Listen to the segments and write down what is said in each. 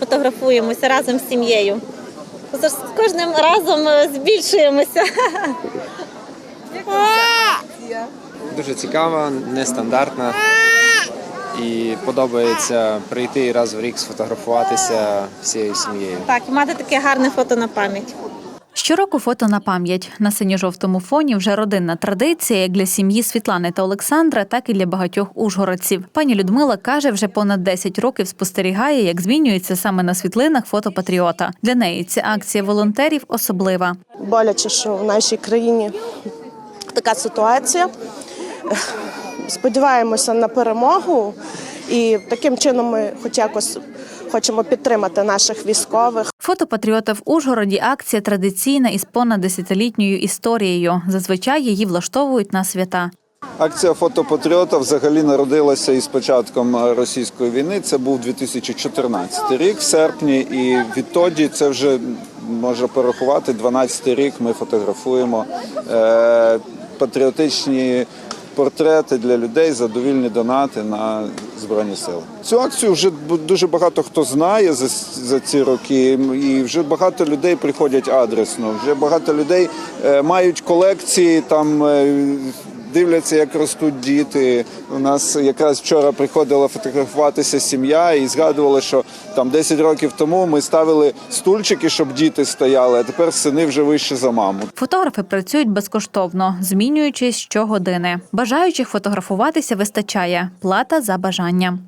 фотографуємося разом з сім'єю. З кожним разом е, збільшуємося. Дуже цікава, нестандартна. І подобається прийти і раз в рік сфотографуватися всією сім'єю. Так, і мати таке гарне фото на пам'ять. Щороку фото на пам'ять на синьо-жовтому фоні вже родинна традиція як для сім'ї Світлани та Олександра, так і для багатьох ужгородців. Пані Людмила каже, вже понад 10 років спостерігає, як змінюється саме на світлинах фото патріота. Для неї ця акція волонтерів особлива. боляче, що в нашій країні така ситуація. Сподіваємося на перемогу, і таким чином ми хоч якось хочемо підтримати наших військових. Фото патріота в Ужгороді акція традиційна із понад десятилітньою історією. Зазвичай її влаштовують на свята. Акція фотопатріота взагалі народилася із початком російської війни. Це був 2014 рік, в серпні, і відтоді це вже можна порахувати. 12 рік ми фотографуємо е, патріотичні портрети для людей, задовільні донати на збройні сили. Цю акцію вже дуже багато хто знає за, за ці роки, і вже багато людей приходять адресно. Вже багато людей е, мають колекції там. Дивляться, як ростуть діти. У нас якраз вчора приходила фотографуватися сім'я і згадували, що там 10 років тому ми ставили стульчики, щоб діти стояли, а тепер сини вже вище за маму. Фотографи працюють безкоштовно, змінюючись щогодини. Бажаючих фотографуватися вистачає. Плата за бажанням.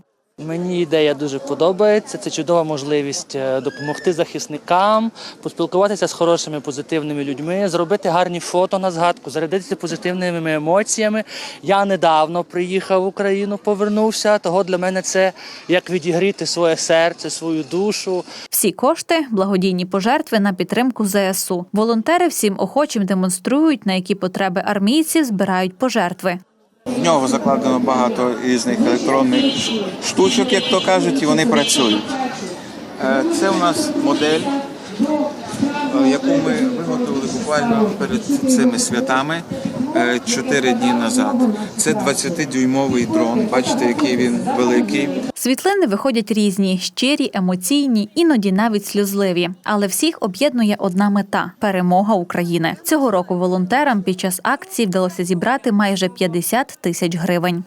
Мені ідея дуже подобається. Це чудова можливість е, допомогти захисникам, поспілкуватися з хорошими позитивними людьми, зробити гарні фото на згадку, зарядитися позитивними емоціями. Я недавно приїхав в Україну, повернувся. Того для мене це як відігріти своє серце, свою душу. Всі кошти благодійні пожертви на підтримку ЗСУ. Волонтери всім охочим демонструють, на які потреби армійців збирають пожертви. В нього закладено багато різних електронних штучок, як то кажуть, і вони працюють. Е, Це у нас модель, е, яку ми виготовили буквально перед цими святами 4 дні назад. Це 20-дюймовий дрон. Бачите, який він великий. Світлини виходять різні, щирі, емоційні, іноді навіть сльозливі. Але всіх об'єднує одна мета перемога України. Цього року волонтерам під час акції вдалося зібрати майже 50 тисяч гривень.